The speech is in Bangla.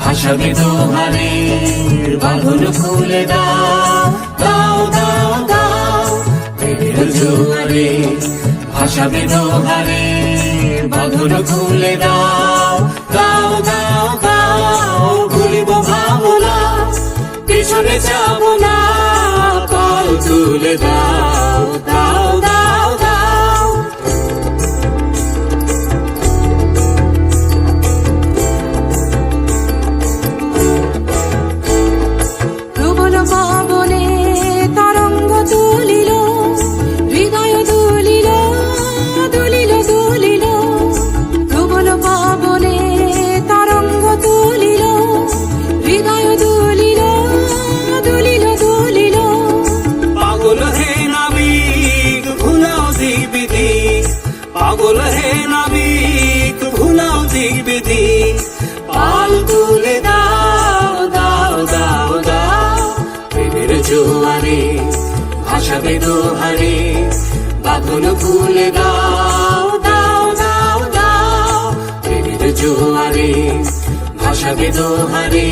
ভাসাবে দোহারে বাঁধন খুলে দাও দাও দাও দাও। প্রেমের জোয়ারে ভাসাবে দোহারে বাঁধন খুলে দাও দাও দাও দাও। ভুলিব ভাবনা, পিছনে যাব না কল তুলে দাও। পাগল হে নাবিক, ভুলাও দিক বিদিক পাগল হে নাবিক, ভুলাও দিক পাল তুলে দাও দাও দাও দাও। প্রেমের জোয়ারে, ভাসাবে দোহারে। বাঁধন খুলে দাও দাও দাও দাও। প্রেমের জোয়ারে, ভাসাবে দোহারে।